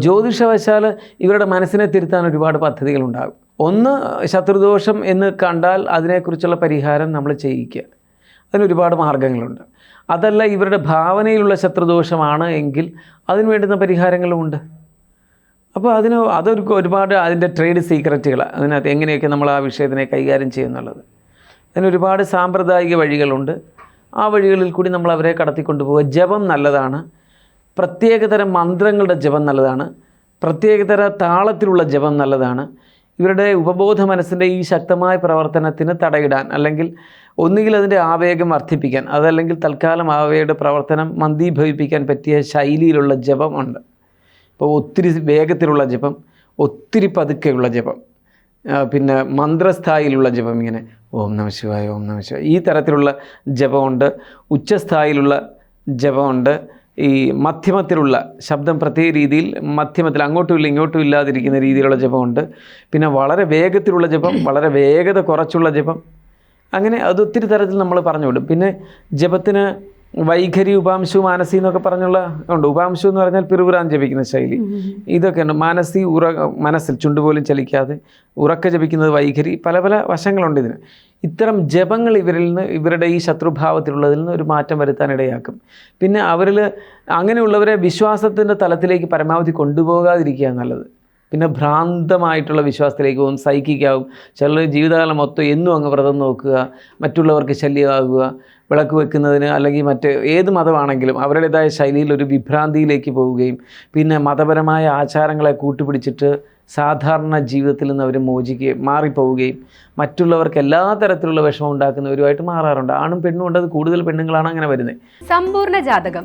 ജ്യോതിഷവശാൽ ഇവരുടെ മനസ്സിനെ തിരുത്താൻ ഒരുപാട് പദ്ധതികളുണ്ടാകും. ഒന്ന് ശത്രുദോഷം എന്ന് കണ്ടാൽ അതിനെക്കുറിച്ചുള്ള പരിഹാരം നമ്മൾ ചെയ്യിക്കുക. അതിനൊരുപാട് മാർഗങ്ങളുണ്ട്. അതല്ല ഇവരുടെ ഭാവനയിലുള്ള ശത്രുദോഷമാണ് എങ്കിൽ അതിന് വേണ്ടുന്ന പരിഹാരങ്ങളുമുണ്ട് അപ്പോൾ അതിന് അതൊരു ഒരുപാട് അതിന്റെ ട്രേഡ് സീക്രറ്റുകൾ അതിനകത്ത് എങ്ങനെയൊക്കെ നമ്മൾ ആ വിഷയത്തിനെ കൈകാര്യം ചെയ്യുന്നുള്ളത്. അതിനൊരുപാട് സാമ്പ്രദായിക വഴികളുണ്ട്. ആ വഴികളിൽ കൂടി നമ്മൾ അവരെ കടത്തിക്കൊണ്ടുപോകുക ജപം നല്ലതാണ്. പ്രത്യേകതരം മന്ത്രങ്ങളുടെ ജപം നല്ലതാണ്. പ്രത്യേകതര താളത്തിലുള്ള ജപം നല്ലതാണ്. ഇവരുടെ ഉപബോധ മനസ്സിന്റെ ഈ ശക്തമായ പ്രവർത്തനത്തിന് തടയിടാൻ അല്ലെങ്കിൽ ഒന്നുകിൽ അതിന്റെ ആവേഗം വർദ്ധിപ്പിക്കാൻ അതല്ലെങ്കിൽ തൽക്കാലം അവയുടെ പ്രവർത്തനം മന്ദീഭവിപ്പിക്കാൻ പറ്റിയ ശൈലിയിലുള്ള ജപം ഉണ്ട്. ഇപ്പോൾ ഒത്തിരി വേഗത്തിലുള്ള ജപം ഒത്തിരി പതുക്കെയുള്ള ജപം പിന്നെ മന്ത്രസ്ഥായിലുള്ള ജപം ഇങ്ങനെ ഓം നമ ശിവായ ഓം നമ ശിവായ ഈ തരത്തിലുള്ള ജപമുണ്ട്. ഉച്ചസ്ഥായിലുള്ള ജപമുണ്ട്. ഈ മധ്യമത്തിലുള്ള ശബ്ദം പ്രത്യേക രീതിയിൽ മധ്യമത്തിൽ അങ്ങോട്ടും ഇല്ല ഇങ്ങോട്ടും ഇല്ലാതിരിക്കുന്ന രീതിയിലുള്ള ജപമുണ്ട്. പിന്നെ വളരെ വേഗത്തിലുള്ള ജപം വളരെ വേഗത കുറച്ചുള്ള ജപം. അങ്ങനെ അത് ഒത്തിരി തരത്തിൽ നമ്മൾ പറഞ്ഞു വിടും പിന്നെ ജപത്തിന് വൈഖരി ഉപാംശു മാനസി എന്നൊക്കെ പറഞ്ഞുള്ള ഉണ്ട് ഉപാംശു എന്ന് പറഞ്ഞാൽ പിറുപിറാൻ ജപിക്കുന്ന ശൈലി. ഇതൊക്കെ ഉണ്ട്. മാനസി ഉറ മനസ്സിൽ ചുണ്ടുപോലും ചലിക്കാതെ ഉറക്ക ജപിക്കുന്നത് വൈഖരി. പല പല വശങ്ങളുണ്ട് ഇതിന്. ഇത്തരം ജപങ്ങൾ ഇവരിൽ നിന്ന് ഇവരുടെ ഈ ശത്രുഭാവത്തിലുള്ളതിൽ നിന്ന് ഒരു മാറ്റം വരുത്താൻ ഇടയാക്കും. പിന്നെ അവരിൽ അങ്ങനെയുള്ളവരെ വിശ്വാസത്തിന്റെ തലത്തിലേക്ക് പരമാവധി കൊണ്ടുപോകാതിരിക്കുക നല്ലത്. പിന്നെ ഭ്രാന്തമായിട്ടുള്ള വിശ്വാസത്തിലേക്ക് പോകും സൈക്കിക്കാവും. ചിലർ ജീവിതകാലം മൊത്തം എന്നും അങ്ങ് വ്രതം നോക്കുക മറ്റുള്ളവർക്ക് ശല്യമാകുക. വിളക്ക് വെക്കുന്നതിന് അല്ലെങ്കിൽ മറ്റ് ഏത് മതമാണെങ്കിലും അവരുടേതായ ശൈലിയിൽ ഒരു വിഭ്രാന്തിയിലേക്ക് പോവുകയും പിന്നെ മതപരമായ ആചാരങ്ങളെ കൂട്ടുപിടിച്ചിട്ട് സാധാരണ ജീവിതത്തിൽ നിന്ന് അവർ മോചിക്കുകയും മാറിപ്പോവുകയും മറ്റുള്ളവർക്ക് എല്ലാ തരത്തിലുള്ള വിഷമം ഉണ്ടാക്കുന്നവരുമായിട്ട് മാറാറുണ്ട്. ആണും പെണ്ണും ഉണ്ട്. അത് കൂടുതൽ പെണ്ണുങ്ങളാണ് അങ്ങനെ വരുന്നത്. സമ്പൂർണ ജാതകം.